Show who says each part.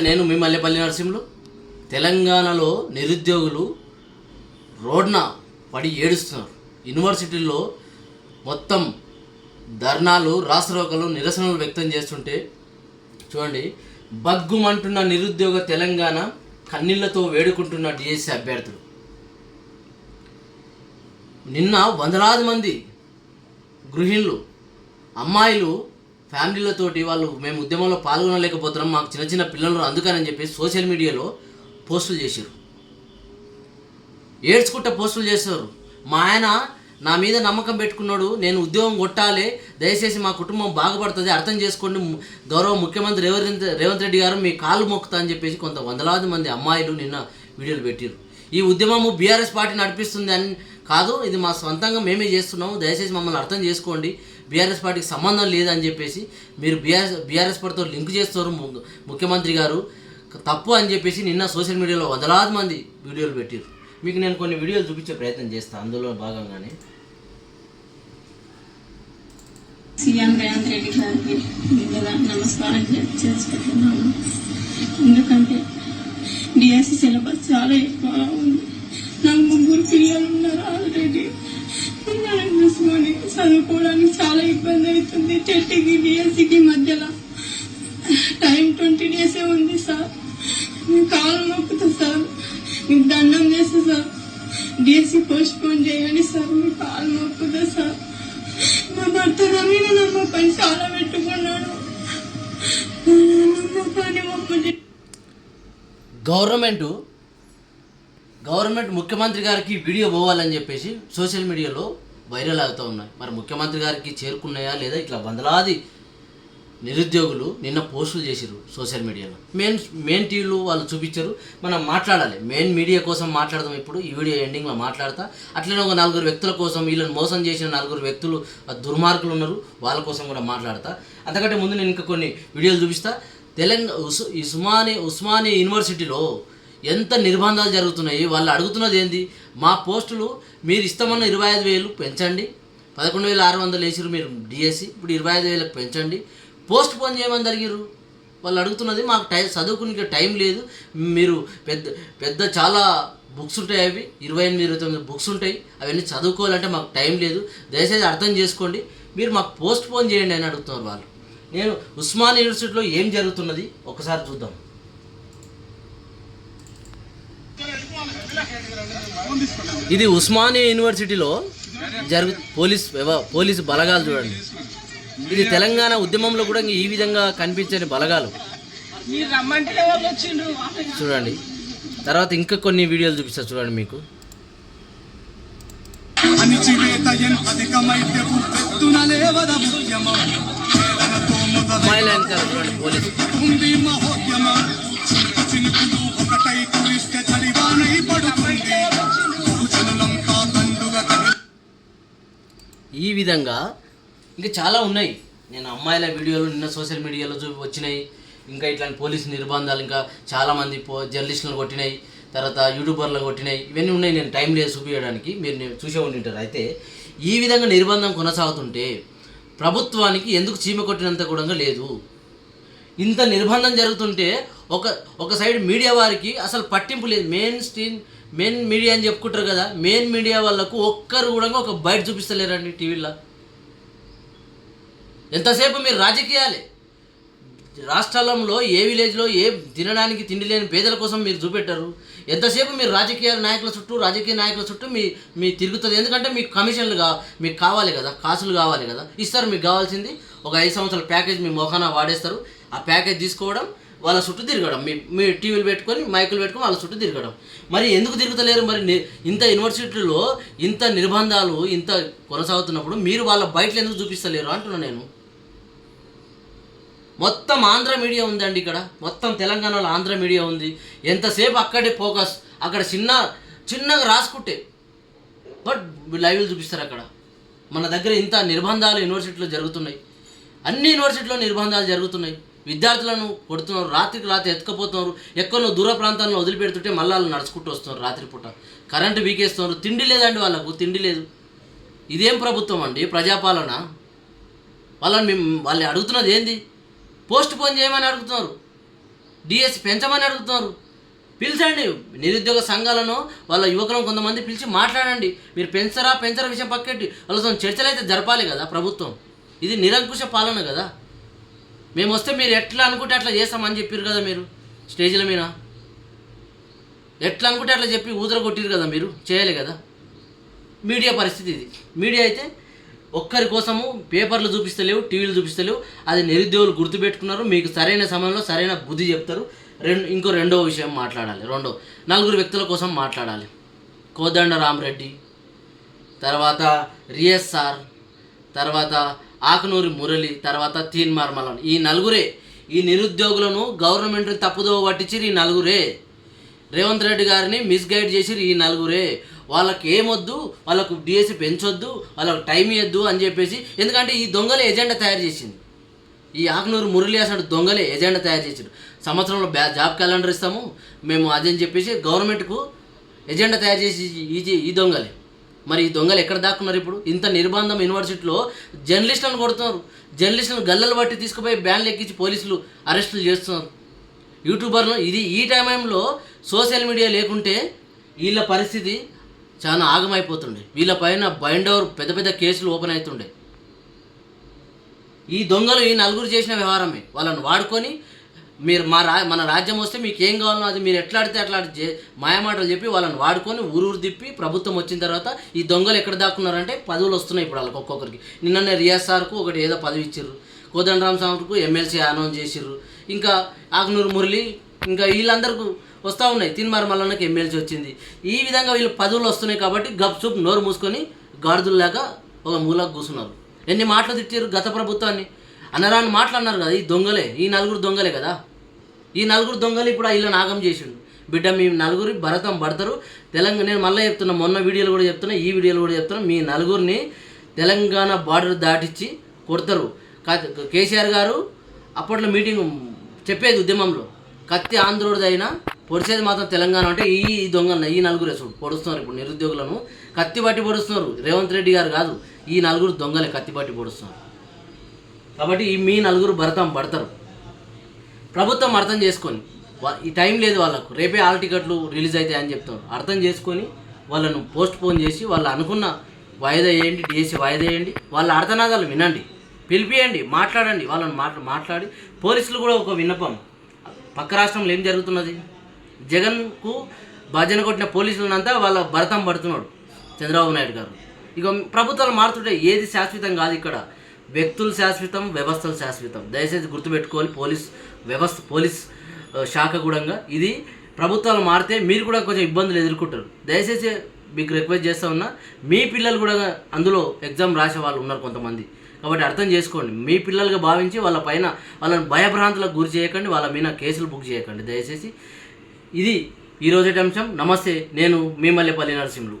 Speaker 1: నేను మీ మల్లెపల్లి నరసింహులు. తెలంగాణలో నిరుద్యోగులు రోడ్న పడి ఏడుస్తున్నారు. యూనివర్సిటీల్లో మొత్తం ధర్నాలు రాసరోకలు నిరసనలు వ్యక్తం చేస్తుంటే చూడండి బగ్గుమంటున్న నిరుద్యోగ తెలంగాణ కన్నీళ్ళతో వేడుకుంటున్న డిఎస్సి అభ్యర్థులు. నిన్న వందలాది మంది గృహిణులు అమ్మాయిలు ఫ్యామిలీలతోటి వాళ్ళు మేము ఉద్యమంలో పాల్గొనలేకపోతున్నాం మాకు చిన్న చిన్న పిల్లలు అందుకని చెప్పి సోషల్ మీడియాలో పోస్టులు చేశారు. ఏడ్చుకుంటే పోస్టులు చేస్తారు మా ఆయన నా మీద నమ్మకం పెట్టుకున్నాడు నేను ఉద్యోగం కొట్టాలి దయచేసి మా కుటుంబం బాగుపడుతుంది అర్థం చేసుకోండి గౌరవ ముఖ్యమంత్రి రేవంత్ రేవంత్ రెడ్డి గారు మీ కాలు మొక్కుతా అని చెప్పేసి కొంత వందలాది మంది అమ్మాయిలు నిన్న వీడియోలు పెట్టారు. ఈ ఉద్యమము బీఆర్ఎస్ పార్టీ నడిపిస్తుంది అని కాదు ఇది మా సొంతంగా మేమే చేస్తున్నాము దయచేసి మమ్మల్ని అర్థం చేసుకోండి. బీఆర్ఎస్ పార్టీకి సంబంధం లేదని చెప్పేసి మీరు బీఆర్ఎస్ బీఆర్ఎస్ పార్టీతో లింక్ చేస్తారు ము- ముఖ్యమంత్రి గారు. తప్పు అని చెప్పేసి నిన్న సోషల్ మీడియాలో వందలాది మంది వీడియోలు పెట్టారు మీకు నేను కొన్ని వీడియోలు చూపించే ప్రయత్నం చేస్తాను అందులో భాగంగానే.
Speaker 2: సీఎం రేవంత్ రెడ్డి గారికి ముందుగా నమస్కారం చేసుకుంటున్నాను ఎందుకంటే డిఎస్సి సిలబస్ చాలా చదువుకోవడానికి చాలా ఇబ్బంది అవుతుంది. టెట్కి డిఎస్సికి మధ్యలో. టైం ట్వంటీ డేసే ఉంది సార్ నేను కాలు నొప్పుతా సార్ మీకు దండం చేస్తా సార్ డిఎస్సి పోస్ట్ పోన్ చేయండి సార్ మీ కాలు నొప్పుతా సార్ మా భర్త నమ్మిన పని చాలా పెట్టుకున్నాడు. నమ్మకాన్ని మమ్మల్ని
Speaker 1: గవర్నమెంట్ గవర్నమెంట్ ముఖ్యమంత్రి గారికి వీడియో పోవాలని చెప్పేసి సోషల్ మీడియాలో వైరల్ అవుతూ ఉన్నాయి. మరి ముఖ్యమంత్రి గారికి చేరుకున్నాయా లేదా? ఇట్లా వందలాది నిరుద్యోగులు నిన్న పోస్టులు చేసిరు సోషల్ మీడియాలో. మెయిన్ మెయిన్ టీవీలు వాళ్ళు చూపించారు. మనం మాట్లాడాలి. మెయిన్ మీడియా కోసం మాట్లాడదాం ఇప్పుడు. ఈ వీడియో ఎండింగ్లో మాట్లాడతా. అట్లనే ఒక నలుగురు వ్యక్తుల కోసం వీళ్ళని మోసం చేసిన నలుగురు వ్యక్తులు దుర్మార్గులు ఉన్నారు. వాళ్ళ కోసం కూడా మాట్లాడతా. అంతకంటే ముందు నేను ఇంకా కొన్ని వీడియోలు చూపిస్తా. తెలంగాణ ఉస్ ఉస్మాని ఉస్మాని యూనివర్సిటీలో ఎంత నిర్బంధాలు జరుగుతున్నాయి? వాళ్ళు అడుగుతున్నది ఏంది? మా పోస్టులు మీరు ఇస్తామన్న ఇరవై ఐదు వేలు పెంచండి. పదకొండు వేల ఆరు వందలు వేసిరు మీరు డిఎస్సి ఇప్పుడు ఇరవై ఐదు వేలకు పెంచండి. పోస్ట్ పోన్ చేయమని జరిగిరు వాళ్ళు అడుగుతున్నది మాకు టైం చదువుకునే టైం లేదు. మీరు పెద్ద పెద్ద చాలా బుక్స్ ఉంటాయి అవి. ఇరవై ఎనిమిది ఇరవై తొమ్మిది బుక్స్ ఉంటాయి. అవన్నీ చదువుకోవాలంటే మాకు టైం లేదు. దయచేసి అర్థం చేసుకోండి. మీరు మాకు పోస్ట్ పోన్ చేయండి అని అడుగుతున్నారు వాళ్ళు. నేను ఉస్మాన్ యూనివర్సిటీలో ఏం జరుగుతున్నది? ఒకసారి చూద్దాం. ఇది ఉస్మానియా యూనివర్సిటీలో జరుగు పోలీస్ పోలీసు బలగాలు చూడండి. ఇది తెలంగాణ ఉద్యమంలో కూడా ఈ విధంగా కనిపించని బలగాలు. చూడండి. తర్వాత ఇంకా కొన్ని వీడియోలు చూపిస్తా చూడండి మీకు.
Speaker 3: అధికమైతే
Speaker 1: వెనకాల చూడండి పోలీసు. ఈ విధంగా ఇంకా చాలా ఉన్నాయి. నేను అమ్మాయిల వీడియోలు నిన్న సోషల్ మీడియాలో చూ వచ్చినాయి. ఇంకా ఇట్లాంటి పోలీసు నిర్బంధాలు ఇంకా చాలామంది పో జర్నలిస్టులను కొట్టినాయి. తర్వాత యూట్యూబర్లను కొట్టినాయి. ఇవన్నీ ఉన్నాయి నేను టైం లేదు చూపించడానికి మీరు నేను చూసే ఉండింటారు. అయితే ఈ విధంగా నిర్బంధం కొనసాగుతుంటే ప్రభుత్వానికి ఎందుకు చీమ కొట్టినంత కూడా లేదు. ఇంత నిర్బంధం జరుగుతుంటే ఒక ఒక సైడ్ మీడియా వారికి అసలు పట్టింపు లేదు. మెయిన్ స్ట్రీమ్ మెయిన్ మీడియా అని చెప్పుకుంటారు కదా మెయిన్ మీడియా వాళ్ళకు ఒక్కరు కూడా ఒక బయట చూపిస్తలేరండి టీవీలో. ఎంతసేపు మీరు రాజకీయాలే? రాష్ట్రంలో ఏ విలేజ్లో ఏ తినడానికి తిండి లేని పేదల కోసం మీరు చూపెట్టారు? ఎంతసేపు మీరు రాజకీయ నాయకుల చుట్టూ రాజకీయ నాయకుల చుట్టూ మీ మీ తిరుగుతుంది? ఎందుకంటే మీకు కమిషన్లు కా మీకు కావాలి కదా కాసులు కావాలి కదా. ఇస్తారు మీకు కావాల్సింది. ఒక ఐదు సంవత్సరాల ప్యాకేజ్ మీ మొఖాన వాడేస్తారు. ఆ ప్యాకేజ్ తీసుకోవడం వాళ్ళ చుట్టూ తిరగడం. మీ మీ టీవీలు పెట్టుకొని మైకులు పెట్టుకొని వాళ్ళ చుట్టూ తిరగడం. మరి ఎందుకు తిరుగుతలేరు మరి ఇంత యూనివర్సిటీలో ఇంత నిర్బంధాలు ఇంత కొనసాగుతున్నప్పుడు మీరు వాళ్ళ బయటలు ఎందుకు చూపిస్తలేరు అంటున్నాను నేను. మొత్తం ఆంధ్ర మీడియా ఉందండి ఇక్కడ. మొత్తం తెలంగాణలో ఆంధ్ర మీడియా ఉంది. ఎంతసేపు అక్కడే ఫోకస్ అక్కడ చిన్న చిన్నగా రాసుకుంటే. బట్ లైవ్లు చూపిస్తారు అక్కడ. మన దగ్గర ఇంత నిర్బంధాలు యూనివర్సిటీలో జరుగుతున్నాయి. అన్ని యూనివర్సిటీలో నిర్బంధాలు జరుగుతున్నాయి. విద్యార్థులను కొడుతున్నారు రాత్రికి రాత్రి ఎత్తుకపోతున్నారు ఎక్కడో దూర ప్రాంతాల్లో వదిలిపెడుతుంటే మళ్ళీ వాళ్ళు నడుచుకుంటూ వస్తున్నారు రాత్రిపూట. కరెంటు వీకేస్తున్నారు తిండి లేదండి వాళ్ళకు తిండి లేదు. ఇదేం ప్రభుత్వం అండి? ప్రజాపాలన? వాళ్ళని మేము వాళ్ళు అడుగుతున్నది ఏంది? పోస్ట్ పోన్ చేయమని అడుగుతున్నారు. డిఎస్ పెంచమని అడుగుతున్నారు. పిలిచండి. నిరుద్యోగ సంఘాలను వాళ్ళ యువకులను కొంతమంది పిలిచి మాట్లాడండి. మీరు పెంచరా పెంచరా విషయం పక్కెట్టి. వాళ్ళతో చర్చలు అయితే జరపాలి కదా ప్రభుత్వం. ఇది నిరంకుశ పాలన కదా. మేము వస్తే మీరు ఎట్లా అనుకుంటే అట్లా చేస్తామని చెప్పారు కదా మీరు? స్టేజ్ల మీద? ఎట్లా అనుకుంటే అట్లా చెప్పి ఊదర కొట్టిరు కదా మీరు? చేయాలి కదా? మీడియా పరిస్థితి ఇది. మీడియా అయితే ఒక్కరి కోసము పేపర్లు చూపిస్తలేవు టీవీలు చూపిస్తలేవు. అది నిరుద్యోగులు గుర్తుపెట్టుకున్నారు. మీకు సరైన సమయంలో సరైన బుద్ధి చెప్తారు. రెండు ఇంకో రెండో విషయం మాట్లాడాలి. రెండో నలుగురు వ్యక్తుల కోసం మాట్లాడాలి. కోదండ రామరెడ్డి తర్వాత రిఎస్ఆర్ తర్వాత ఆకనూరి మురళి తర్వాత తీన్ మార్మలన్. ఈ నలుగురే ఈ నిరుద్యోగులను గవర్నమెంట్ తప్పుదో పట్టించిరు ఈ నలుగురే. రేవంత్ రెడ్డి గారిని మిస్గైడ్ చేసిరు ఈ నలుగురే. వాళ్ళకి ఏమొద్దు వాళ్ళకు డిఎస్సి పెంచొద్దు వాళ్ళకు టైం ఇవ్వద్దు అని చెప్పేసి ఎందుకంటే ఈ దొంగలే ఎజెండా తయారు చేసింది. ఈ ఆకునూరు మురళి అసలు దొంగలే ఎజెండా తయారు చేసాడు. సంవత్సరంలో బ్యా జాబ్ క్యాలెండర్ ఇస్తాము మేము అదని చెప్పేసి గవర్నమెంట్కు ఎజెండా తయారు చేసి ఈ ఈ దొంగలే. మరి ఈ దొంగలు ఎక్కడ దాక్కున్నారు ఇప్పుడు? ఇంత నిర్బంధం యూనివర్సిటీలో జర్నలిస్టులను కొడుతున్నారు. జర్నలిస్టులను గల్లలు బట్టి తీసుకుపోయి బ్యాన్లు ఎక్కించి పోలీసులు అరెస్టులు చేస్తున్నారు. యూట్యూబర్ను ఇది ఈ టైంలో సోషల్ మీడియా లేకుంటే వీళ్ళ పరిస్థితి చాలా ఆగమైపోతుండే. వీళ్ళ పైన బైండ్ ఓవర్ పెద్ద పెద్ద కేసులు ఓపెన్ అవుతుండే. ఈ దొంగలు ఈ నలుగురు చేసిన వ్యవహారమే. వాళ్ళని వాడుకొని మీరు మా రా మన రాజ్యం వస్తే మీకు ఏం కావాలో అది మీరు ఎట్లా ఆడితే అట్లా మాయమాటలు చెప్పి వాళ్ళని వాడుకొని ఊరూరు తిప్పి ప్రభుత్వం వచ్చిన తర్వాత ఈ దొంగలు ఎక్కడ దాక్కున్నారంటే పదవులు వస్తున్నాయి ఇప్పుడు వాళ్ళకి ఒక్కొక్కరికి. నిన్ననే రియాజ్ సార్కు ఒకటి ఏదో పదవి ఇచ్చిర్రు. కోదండరామ్ సార్కు ఎమ్మెల్సీ అనౌన్స్ చేసిర్రు. ఇంకా ఆకునూరు మురళి ఇంకా వీళ్ళందరికీ వస్తూ ఉన్నాయి. తిన్మార్ మల్లన్నకి ఎమ్మెల్సీ వచ్చింది. ఈ విధంగా వీళ్ళు పదవులు వస్తున్నాయి కాబట్టి గప్చుప్ నోరు మూసుకొని గాడిదుల్లాగా ఒక మూలకు కూర్చున్నారు. ఎన్ని మాటలు తిట్టారు గత ప్రభుత్వాన్ని. అనరాని మాటలు అన్నారు కదా ఈ దొంగలే ఈ నలుగురు దొంగలే కదా. ఈ నలుగురు దొంగలు ఇప్పుడు ఇలా నాగం చేసిండు బిడ్డ మీ నలుగురి భరతం పడతారు. తెలంగాణ నేను మళ్ళీ చెప్తున్నా మొన్న వీడియోలు కూడా చెప్తున్నా ఈ వీడియోలు కూడా చెప్తున్నా. మీ నలుగురిని తెలంగాణ బార్డర్ దాటించి కొడతారు. కేసీఆర్ గారు అప్పట్లో మీటింగ్ చెప్పేది ఉద్యమంలో. కత్తి ఆంధ్రుడిది అయినా పొడిచేది మాత్రం తెలంగాణ అంటే ఈ ఈ ఈ నలుగురు అసలు పొడుస్తున్నారు ఇప్పుడు నిరుద్యోగులను. కత్తి పట్టి పొడుస్తున్నారు. రేవంత్ రెడ్డి గారు కాదు ఈ నలుగురు దొంగలే కత్తి పట్టి పొడుస్తున్నారు. కాబట్టి ఈ మీ నలుగురు భరతం పడతారు. ప్రభుత్వం అర్థం చేసుకొని ఈ టైం లేదు వాళ్ళకు రేపే ఆల్ టికెట్లు రిలీజ్ అవుతాయని చెప్తాం అర్థం చేసుకొని వాళ్ళను పోస్ట్ పోన్ చేసి వాళ్ళు అనుకున్న వాయిదా వేయండి డిఎస్సి వాయిదా వేయండి వాళ్ళ అర్థనాదాలు వినండి పిలిపియండి మాట్లాడండి వాళ్ళని మాట్లా మాట్లాడి పోలీసులు కూడా ఒక విన్నపం. పక్క రాష్ట్రంలో ఏం జరుగుతున్నది? జగన్కు భజన కొట్టిన పోలీసులనంతా వాళ్ళ భరతం పడుతున్నాడు చంద్రబాబు నాయుడు గారు. ఇక ప్రభుత్వాలు మారుతుంటే ఏది శాశ్వతం కాదు ఇక్కడ. వ్యక్తులు శాశ్వతం వ్యవస్థలు శాశ్వతం. దయచేసి గుర్తుపెట్టుకోవాలి పోలీస్ వ్యవస్థ పోలీస్ శాఖ కూడా ఇది ప్రభుత్వాలు మారితే మీరు కూడా కొంచెం ఇబ్బందులు ఎదుర్కొంటారు. దయచేసి మీకు రిక్వెస్ట్ చేస్తా ఉన్నా మీ పిల్లలు కూడా అందులో ఎగ్జామ్ రాసే వాళ్ళు ఉన్నారు కొంతమంది. కాబట్టి అర్థం చేసుకోండి మీ పిల్లలుగా భావించి వాళ్ళ పైన వాళ్ళని భయభ్రాంతులకు గురి చేయకండి వాళ్ళ మీద కేసులు బుక్ చేయకండి. దయచేసి ఇది ఈరోజు అంశం నమస్తే నేను మీ మల్లెపల్లి నరసింహులు.